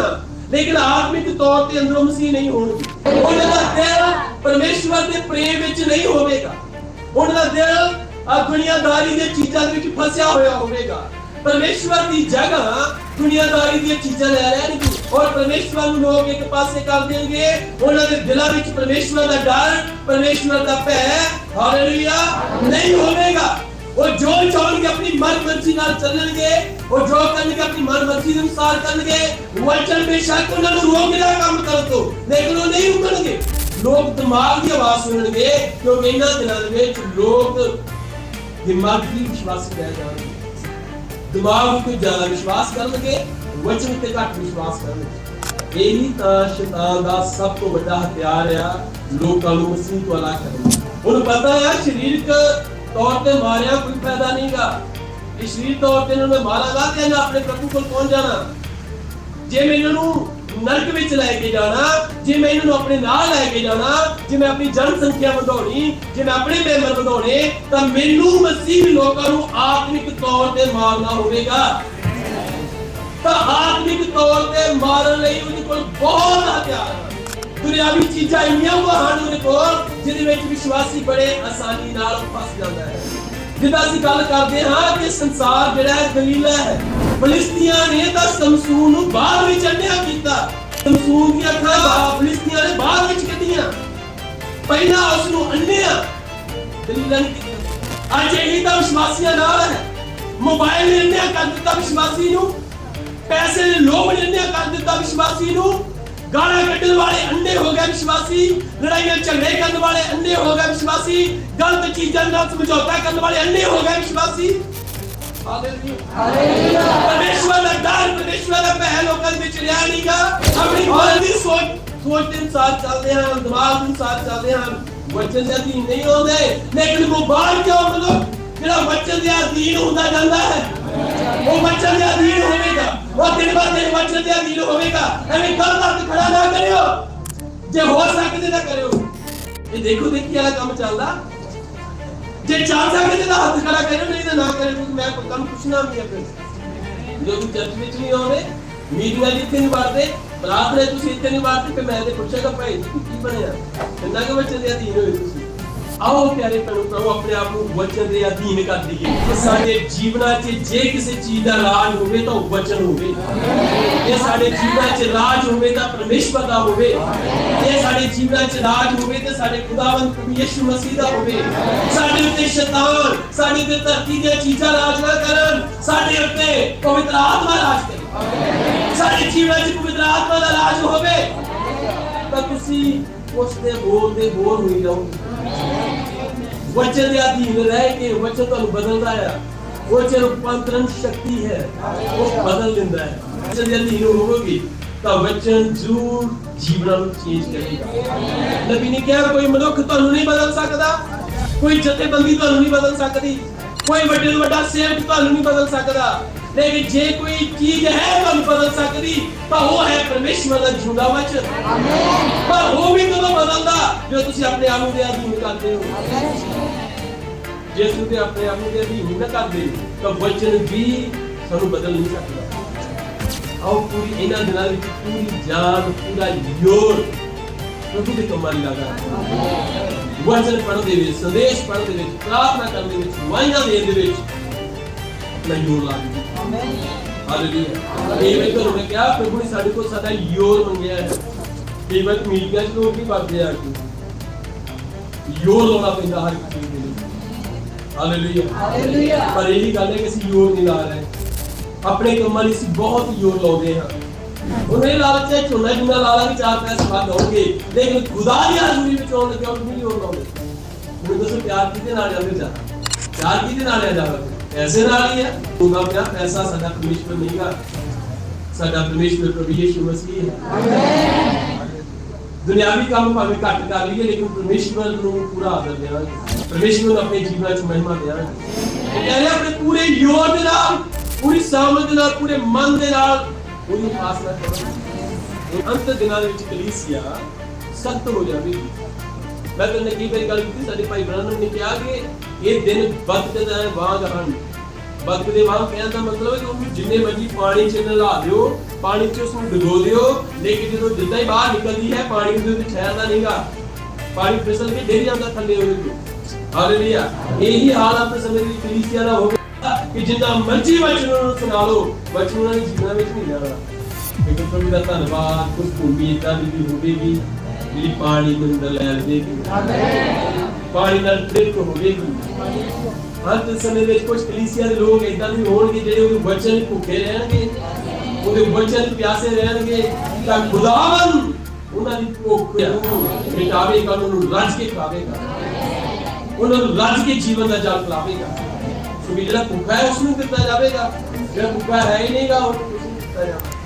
ਹਾਂ ਲੇਕਿਨ ਆਤਮਿਕ ਤੌਰ ਤੇ ਅੰਦਰੋਂ ਮਸੀਹ ਨਹੀਂ ਹੋਣਗੇ। ਉਹਨਾਂ ਦਾ ਦਿਲ ਪਰਮੇਸ਼ਵਰ ਦੇ ਪ੍ਰੇਮ ਵਿੱਚ ਨਹੀਂ ਹੋਵੇਗਾ। ਉਹਨਾਂ ਦਾ ਦਿਲ ਆ ਦੁਨੀਆਦਾਰੀ ਦੀਆਂ ਚੀਜ਼ਾਂ ਦੇ ਵਿੱਚ ਫਸਿਆ ਹੋਇਆ ਹੋਵੇਗਾ। ਪਰਮੇਸ਼ਵਰ ਦੀ ਜਗ੍ਹਾ ਦੁਨੀਆਦਾਰੀ ਦੀਆਂ ਚੀਜ਼ਾਂ ਲੈ ਲੈਣਗੇ ਔਰ ਪਰਮੇਸ਼ਵਰ ਨੂੰ ਲੋਕ ਇੱਕ ਪਾਸੇ ਕਰ ਦੇਣਗੇ। ਉਹਨਾਂ ਦੇ ਦਿਲਾਂ ਵਿੱਚ ਪਰਮੇਸ਼ਵਰ ਦਾ ਡਰ, ਪਰਮੇਸ਼ਵਰ ਦਾ ਭੈ, ਹਾਲੇਲੂਇਆ, ਨਹੀਂ ਹੋਵੇਗਾ। ਉਹ ਜੋ ਚਾਹਣਗੇ ਆਪਣੀ ਮਨਮਰਜ਼ੀ ਨਾਲ ਚੱਲਣਗੇ, ਉਹ ਜੋ ਕਰਨਗੇ ਆਪਣੀ ਮਨਮਰਜ਼ੀ ਦੇ ਅਨੁਸਾਰ ਕਰਨਗੇ ਵਚਨ ਬੇਸ਼ੱਕ ਉਹਨਾਂ ਨੂੰ ਰੋਕੇਗਾ ਕੰਮ ਕਰਨ ਤੋਂ, ਲੇਕਿਨ ਉਹ ਨਹੀਂ ਰੁਕਣਗੇ। ਲੋਕ ਦਿਮਾਗ ਦੀ ਆਵਾਜ਼ ਸੁਣਨਗੇ, ਕਿਉਂਕਿ ਇਹਨਾਂ ਦਿਨਾਂ ਦੇ ਵਿੱਚ ਲੋਕ ਦਿਮਾਗੀ ਵਿਸ਼ਵਾਸ ਲੈ ਜਾਣਗੇ। ਦਿਮਾਗ ਉੱਤੇ ਜ਼ਿਆਦਾ ਵਿਸ਼ਵਾਸ ਕਰਨਗੇ, ਵਚਨ ਤੇ ਘੱਟ ਵਿਸ਼ਵਾਸ ਕਰਨਗੇ। ਇਹੀ ਤਾਂ ਸ਼ੈਤਾਨ ਦਾ ਸਭ ਤੋਂ ਵੱਡਾ ਹਥਿਆਰ ਆ, ਲੋਕਾਂ ਨੂੰ ਮਸੀਹ ਤੋਂ ਅਲੱਗ ਕਰਨ। ਉਹਨੂੰ ਪਤਾ ਆ ਸਰੀਰਕ ਤੌਰ ਤੇ ਮਾਰਿਆ ਕੋਈ ਫਾਇਦਾ ਨਹੀਂਗਾ। ਇਹ ਤੌਰ ਤੇ ਇਹਨਾਂ ਨੇ ਮਾਰਾਂਗਾ ਤੇ ਆਪਣੇ ਪ੍ਰਭੂ ਕੋਲ ਪਹੁੰਚ ਜਾਣਾ। ਜੇ ਮੈਂ ਇਹਨਾਂ ਨੂੰ ਨਰਕ ਵਿੱਚ ਲੈ ਕੇ ਜਾਣਾ, ਜੇ ਮੈਂ ਇਹਨਾਂ ਨੂੰ ਆਪਣੇ ਨਾਲ ਲੈ ਕੇ ਜਾਣਾ, ਜੇ ਮੈਂ ਆਪਣੀ ਜਨਸੰਖਿਆ ਵਧਾਉਣੀ, ਜੇ ਮੈਂ ਆਪਣੇ ਮੈਂਬਰ ਵਧਾਉਣੇ, ਤਾਂ ਮੈਨੂੰ ਮਸੀਹ ਲੋਕਾਂ ਨੂੰ ਆਤਮਿਕ ਤੌਰ ਤੇ ਮਾਰਨਾ ਹੋਵੇਗਾ। ਤਾਂ ਆਤਮਿਕ ਤੌਰ ਤੇ ਮਾਰਨ ਲਈ ਉਹਦੇ ਕੋਲ ਬਹੁਤ ਹਥਿਆਰ ਹਨ ਦੁਨਿਆਵੀ ਚੀਜ਼ਾਂ ਇੰਨੀਆਂ ਹਨ ਉਹਦੇ ਕੋਲ, ਜਿਹਦੇ ਵਿੱਚ ਵਿਸ਼ਵਾਸੀ ਬੜੇ ਆਸਾਨੀ ਨਾਲ ਫਸ ਜਾਂਦਾ ਹੈ। ਜਿੱਦਾਂ ਅਸੀਂ ਗੱਲ ਕਰਦੇ ਹਾਂ ਕਿ ਸੰਸਾਰ ਜਿਹੜਾ ਹੈ ਦਲੀਲਾ ਹੈ। ਫਲਿਸਤੀਆਂ ਨੇ ਤਾਂ ਸਮਸੂਨ ਨੂੰ ਬਾਹਰ ਵਿੱਚ ਅੰਨਿਆ ਕੀਤਾ। ਸਮਸੂਨ ਦੀਆਂ ਅੱਖਾਂ ਫਲਿਸਤੀਆਂ ਨੇ ਬਾਹਰ ਵਿੱਚ ਕੱਢੀਆਂ। ਪਹਿਲਾਂ ਉਸ ਨੂੰ ਅੰਨਿਆ। ਦਲੀਲਾ ਨਹੀਂ ਕੀਤਾ। ਅੱਜ ਇਹੀ ਤਾਂ ਵਿਸ਼ਵਾਸੀਆਂ ਨਾਲ ਹੈ। ਮੋਬਾਈਲ ਨੇ ਅੰਨਿਆ ਕਰ ਦਿੱਤਾ ਵਿਸ਼ਵਾਸੀ ਨੂੰ। ਪੈਸੇ ਦੇ ਲੋਭ ਨੇ ਅੰਨਿਆ ਕਰ ਦਿੱਤਾ ਵਿਸ਼ਵਾਸੀ ਨੂੰ। ਅੰਨੇ ਹੋ ਗਏ ਵਿਸ਼ਵਾਸੀ, ਲੜਾਈਆਂ ਝਗੜੇ ਕਰਨ ਵਾਲੇ ਅੰਨੇ ਹੋ ਗਏ ਵਿਸ਼ਵਾਸੀ, ਗਲਤ ਚੀਜ਼ਾਂ ਨਾਲ ਸਮਝੌਤਾ ਕਰਨ ਵਾਲੇ ਅੰਨੇ ਹੋ ਗਏ ਵਿਸ਼ਵਾਸੀ। ਪਰਮੇਸ਼ਵਰ ਦਾ ਡਰ ਪਰਮੇਸ਼ਵਰ ਦਾ ਭੈ ਲੋਕਾਂ ਵਿੱਚ ਰਿਹਾ ਨਹੀਂਗਾ। ਆਪਣੀ ਮਨ ਦੀ ਸੋਚ ਸੋਚ ਦੇ ਅਨੁਸਾਰ ਚੱਲਦੇ ਹਨ, ਦਿਮਾਗ ਦੇ ਅਨੁਸਾਰ ਚੱਲਦੇ ਹਨ। ਵਚਨ ਦੇ ਅਧੀਨ ਨਹੀਂ ਹੁੰਦੇ ਲੇਕਿਨ ਉਹ ਬਾਹਰ ਕਿਉਂ ਮਤਲਬ? ਜਿਹੜਾ ਵਚਨ ਦੇ ਅਧੀਨ ਹੁੰਦਾ ਜਾਂਦਾ ਹੈ। ਉਹ ਵਚਨ ਦੇ ਅਧੀਨ ਹੋਵੇਗਾ। ਉਹ ਦਿਨ ਬਾਅਦ ਦਿਨ ਵਚਨ ਦੇ ਅਧੀਨ ਹੋਵੇਗਾ। ਐਵੇਂ ਗਲਤ ਖੜਾ ਨਾ ਕਰਿਓ। ਜੇ ਹੋ ਸਕਦੇ ਤਾਂ ਕਰਿਓ। ਇਹ ਦੇਖੋ ਦੇਖੀ ਵਾਲਾ ਕੰਮ ਚੱਲਦਾ। ਜੇ ਚਾਹ ਸਕਦੇ ਤਾਂ ਹੱਥ ਖੜਾ ਕਰਿਓ, ਨਹੀਂ ਤਾਂ ਨਾ ਕਰਿਓ, ਕਿਉਂਕਿ ਮੈਂ ਤੁਹਾਨੂੰ ਪੁੱਛਣਾ ਵੀ ਹੈ ਫਿਰ। ਜੋ ਤੁਸੀਂ ਚਰਚ ਵਿੱਚ ਨਹੀਂ ਆਉਂਦੇ ਮੀਟਿੰਗਾਂ ਜਿੱਥੇ ਨਹੀਂ ਵੜਦੇ ਪ੍ਰਾਰਥਨਾ ਤੁਸੀਂ ਇੱਥੇ ਨਹੀਂ ਵੜਦੇ ਫਿਰ ਮੈਂ ਤੇ ਪੁੱਛਾਂਗਾ ਭਾਈ ਕੀ ਬਣਿਆ? ਕਿੰਨਾ ਕੁ ਬੱਚੇ ਦੇ ਅਧੀਨ ਹੋਏ ਤੁਸੀਂ? ਆਓ ਪਿਆਰੇ ਭੈਣੋ ਪ੍ਰਭੂ ਆਪਣੇ ਆਪ ਨੂੰ ਵਚਨ ਦੇ ਅਧੀਨ ਕਰ ਦਈਏ। ਸਾਡੇ ਜੀਵਨਾਂ 'ਚ ਜੇ ਕਿਸੇ ਚੀਜ਼ ਦਾ ਰਾਜ ਹੋਵੇ ਤਾਂ ਉਹ ਵਚਨ ਹੋਵੇ। ਜੇ ਸਾਡੇ ਜੀਵਨਾਂ 'ਚ ਰਾਜ ਹੋਵੇ ਤਾਂ ਪਰਮੇਸ਼ਵਰ ਦਾ ਹੋਵੇ। ਜੇ ਸਾਡੇ ਜੀਵਨਾਂ 'ਚ ਰਾਜ ਹੋਵੇ ਤਾਂ ਸਾਡੇ ਖੁਦਾਵੰਦ ਪ੍ਰਭੂ ਯਿਸੂ ਮਸੀਹ ਦਾ ਹੋਵੇ। ਸਾਡੇ ਉੱਤੇ ਸ਼ੈਤਾਨ, ਸਾਡੇ ਉੱਤੇ ਧਰਤੀ ਦੀਆਂ ਚੀਜ਼ਾਂ ਰਾਜ ਨਾ ਕਰਨ। ਸਾਡੇ ਉੱਤੇ ਪਵਿੱਤਰ ਆਤਮਾ ਰਾਜ ਕਰੇ। ਸਾਡੇ ਜੀਵਨਾਂ 'ਚ ਪਵਿੱਤਰ ਆਤਮਾ ਦਾ ਰਾਜ ਹੋਵੇ। ਤਾਂ ਤੁਸੀਂ ਉਸ ਦੇ ਬੋਲ ਦੇ ਬੋਲ ਹੋਈ ਰਹੋ। ਵਚਨ ਦੇ ਅਧੀਨ ਰਹਿ ਕੇ ਵਚਨ ਤੁਹਾਨੂੰ ਬਦਲਦਾ ਹੈ ਵਚਨ ਰੂਪਾਂਤਰਨ ਸ਼ਕਤੀ ਹੈ ਉਹ ਬਦਲ ਦਿੰਦਾ ਹੈ ਵਚਨ ਦੇ ਅਧੀਨ ਹੋਵੋਗੇ ਤਾਂ ਵਚਨ ਜ਼ਰੂਰ ਜੀਵਨਾਂ ਨੂੰ ਚੇਂਜ ਕਰੇਗਾ ਨਬੀ ਨੇ ਕਿਹਾ ਕੋਈ ਮਨੁੱਖ ਤੁਹਾਨੂੰ ਨਹੀਂ ਬਦਲ ਸਕਦਾ ਕੋਈ ਜਥੇਬੰਦੀ ਤੁਹਾਨੂੰ ਨਹੀਂ ਬਦਲ ਸਕਦੀ ਕੋਈ ਵੱਡੇ ਤੋਂ ਵੱਡਾ ਸੇਵਕ ਤੁਹਾਨੂੰ ਨਹੀਂ ਬਦਲ ਸਕਦਾ ਲੇਕਿਨ ਜੇ ਕੋਈ ਚੀਜ਼ ਹੈ ਤੁਹਾਨੂੰ ਬਦਲ ਸਕਦੀ, ਤਾਂ ਉਹ ਹੈ ਪਰਮੇਸ਼ਵਰ ਦਾ ਜਿਉਂਦਾ ਵਚਨ। ਪਰ ਉਹ ਵੀ ਕਦੋਂ ਬਦਲਦਾ? ਜਦੋਂ ਤੁਸੀਂ ਆਪਣੇ ਆਪ ਨੂੰ ਦੇ ਅਧੀਨ ਕਰਦੇ ਹੋ। ਜੇ ਤੁਸੀਂ ਆਪਣੇ ਆਪ ਨੂੰ ਦੇ ਅਧੀਨ ਨਾ ਕਰਦੇ, ਤਾਂ ਵਚਨ ਵੀ ਸਾਨੂੰ ਬਦਲ ਨਹੀਂ ਸਕਦਾ। ਆਓ ਪੂਰੀ ਇਹਨਾਂ ਦਿਨਾਂ ਵਿੱਚ ਪੂਰੀ ਜਾਨ ਪੂਰਾ ਯੋਰ ਪ੍ਰਭੂ ਦੇ ਕੰਮਾਂ ਲਈ ਲਗਾ ਵਚਨ ਪੜ੍ਹਨ ਦੇ ਵਿੱਚ, ਸੰਦੇਸ਼ ਪੜ੍ਹਨ ਦੇ ਵਿੱਚ, ਪ੍ਰਾਰਥਨਾ ਕਰਨ ਦੇ ਵਿੱਚ ਵਾਇਨਾ ਦੇਣ ਦੇ ਵਿੱਚ ਆਪਣਾ ਯੋਰ ਲਾ ਦਿਓ। ਹਾਲੇਲੂਇਆ। ਮੈਂ ਤੁਹਾਨੂੰ ਕਿਹਾ ਪ੍ਰਭੂ ਨੇ ਸਾਡੇ ਕੋਲ ਸਾਡਾ ਯੋਰ ਮੰਗਿਆ ਹੈ। ਵਾਰ ਮੀਟਿੰਗਾਂ 'ਚ ਲੋਕ ਕੀ ਕਰਦੇ ਆ ਕਿ। ਯੋਰ ਲਾਉਣਾ ਪੈਂਦਾ ਹਰ ਇੱਕ ਚੀਜ਼ ਦੇ ਲਈ ਹਾਲੇਲੂਇਆ। ਹਾਲੇਲੂਇਆ। ਪਰ ਇਹ ਵੀ ਗੱਲ ਹੈ ਕਿ ਅਸੀਂ ਯੋਰ ਨਹੀਂ ਲਾ ਰਹੇ ਆਪਣੇ ਕੰਮਾਂ ਲਈ ਅਸੀਂ ਬਹੁਤ ਯੋਰ ਲਾਉਂਦੇ ਹਾਂ। ਉਹਨੇ ਲਾਲਚ ਹੈ ਝੋਨਾ ਜਿੰਨਾ ਲਾ ਲਾਂਗੇ ਚਾਰ ਪੈਸੇ ਵੱਧ ਹੋਣਗੇ ਲੇਕਿਨ ਖੁਦਾ ਦੀ ਹਾਜ਼ਰੀ ਵਿੱਚ ਆਉਣ ਲੱਗਿਆ ਉਹ ਨਹੀਂ ਯੋਰ ਲਾਉਂਦੇ। ਮੈਨੂੰ ਦੱਸੋ ਪਿਆਰ ਕਿਹਦੇ ਨਾਲ ਜਾਂਦੇ ਜਾ? ਪਿਆਰ ਕਿਹਦੇ ਨਾਲ ਆ ਜਾਵੇ ਪੈਸੇ ਨਾਲ ਹੀ ਹੈ ਉਹਦਾ ਪਿਆਰ ਪੈਸਾ ਸਾਡਾ ਪਰਮੇਸ਼ਵਰ ਨਹੀਂ ਗਾ ਸਾਡਾ ਪਰਮੇਸ਼ਵਰ ਪ੍ਰਭੂ ਯਿਸੂ ਮਸੀਹ ਹੈ ਦੁਨਿਆਵੀ ਕੰਮ ਭਾਵੇਂ ਘੱਟ ਕਰ ਲਈਏ ਲੇਕਿਨ ਪਰਮੇਸ਼ਵਰ ਨੂੰ ਪੂਰਾ ਆਦਰ ਦੇਵਾਂਗੇ ਪਰਮੇਸ਼ਵਰ ਨੂੰ ਆਪਣੇ ਜੀਵਨ 'ਚ ਮਹਿਮਾ ਦੇਵਾਂਗੇ ਉਹ ਕਹਿੰਦੇ ਆਪਣੇ ਪੂਰੇ ਯੋਰ ਦੇ ਨਾਲ ਪੂਰੀ ਸਮਝ ਦੇ ਨਾਲ ਪੂਰੇ ਮਨ ਦੇ ਨਾਲ ਉਹਨੂੰ ਫਾਸਲਾ ਕਰੋ ਅੰਤ ਦਿਨਾਂ ਦੇ ਵਿੱਚ ਕਲੀਸਿਆ ਸਖਤ ਹੋ ਜਾਵੇਗੀ ਮੈਂ ਤੁਹਾਨੂੰ ਕਈ ਵਾਰੀ ਗੱਲ ਕੀਤੀ, ਸਾਡੇ ਭਾਈ ਬ੍ਰਹਮ ਨੇ ਕਿਹਾ ਕਿ ਇਹ ਦਿਨ ਵੱਧ ਜਾਏ ਵਾਂਗ ਹਨ। ਬਦਕ ਦੇ ਵਾਂਗ ਕਹਿਣ ਦਾ ਮਤਲਬ ਹੈ ਕਿ ਉਹਨੂੰ ਜਿੰਨੇ ਮਰਜ਼ੀ ਪਾਣੀ ਚ ਨਲਾ ਦਿਓ, ਪਾਣੀ ਚ ਉਸ ਨੂੰ ਡੁਬੋ ਦਿਓ, ਲੇਕਿਨ ਜਦੋਂ ਜਿੱਦਾਂ ਹੀ ਬਾਹਰ ਨਿਕਲਦੀ ਹੈ, ਪਾਣੀ ਦੇ ਵਿੱਚ ਠਹਿਰਦਾ ਨਹੀਂਗਾ ਪਾਣੀ ਫਿਸਲ ਕੇ ਡਿੱਗ ਜਾਂਦਾ ਥੱਲੇ ਉਹਦੇ ਤੋਂ ਹਾਲੇਲੂਇਆ। ਇਹੀ ਹਾਲ ਆਪਣੇ ਸਮੇਂ ਦੀ ਕਲੀਸਿਆ ਦਾ ਹੋ ਗਿਆ ਕਿ ਜਿੰਨਾ ਮਰਜ਼ੀ ਵਚਨ ਨੂੰ ਸੁਣਾ ਲਓ ਵਚਨ ਉਹਨਾਂ ਜੀਵਨ ਵਿੱਚ ਨਹੀਂ ਜਾਣਾ। ਇੱਕ ਪ੍ਰਭੂ ਦਾ ਧੰਨਵਾਦ ਕੁਝ ਭੂਮੀ ਇਦਾਂ ਦੀ ਹੋਵੇਗੀ। ਜਿਹੜੀ ਪਾਣੀ ਨੂੰ ਅੰਦਰ ਲੈ ਲਵੇਗੀ ਪਾਣੀ ਨਾਲ ਟ੍ਰਿਕ ਹੋਵੇਗੀ ਅੰਤ ਸਮੇਂ ਵਿੱਚ ਕੁਝ ਕਲੀਸਿਆ ਦੇ ਲੋਕ ਇਦਾਂ ਦੇ ਹੋਣਗੇ ਜਿਹੜੇ ਉਹਦੇ ਵਚਨ ਭੁੱਖੇ ਰਹਿਣਗੇ, ਉਹਦੇ ਵਚਨ ਪਿਆਸੇ ਰਹਿਣਗੇ। ਤਾਂ ਖੁਦਾਵੰ ਉਹਨਾਂ ਦੀ ਭੁੱਖ ਨੂੰ ਮਿਟਾਵੇਗਾ, ਉਹਨਾਂ ਨੂੰ ਰੱਜ ਕੇ ਖਾਵੇਗਾ। ਉਹਨਾਂ ਨੂੰ ਰੱਜ ਕੇ ਜੀਵਨ ਦਾ ਜਲ ਪਿਲਾਵੇਗਾ। ਸੋ ਜਿਹੜਾ ਭੁੱਖਾ ਹੈ ਉਸ ਨੂੰ ਦਿੱਤਾ ਜਾਵੇਗਾ। ਜਿਹੜਾ ਭੁੱਖਾ ਹੈ ਹੀ ਨਹੀਂਗਾ ਉਹਨੂੰ ਨਹੀਂ ਦਿੱਤਾ ਜਾਵੇਗਾ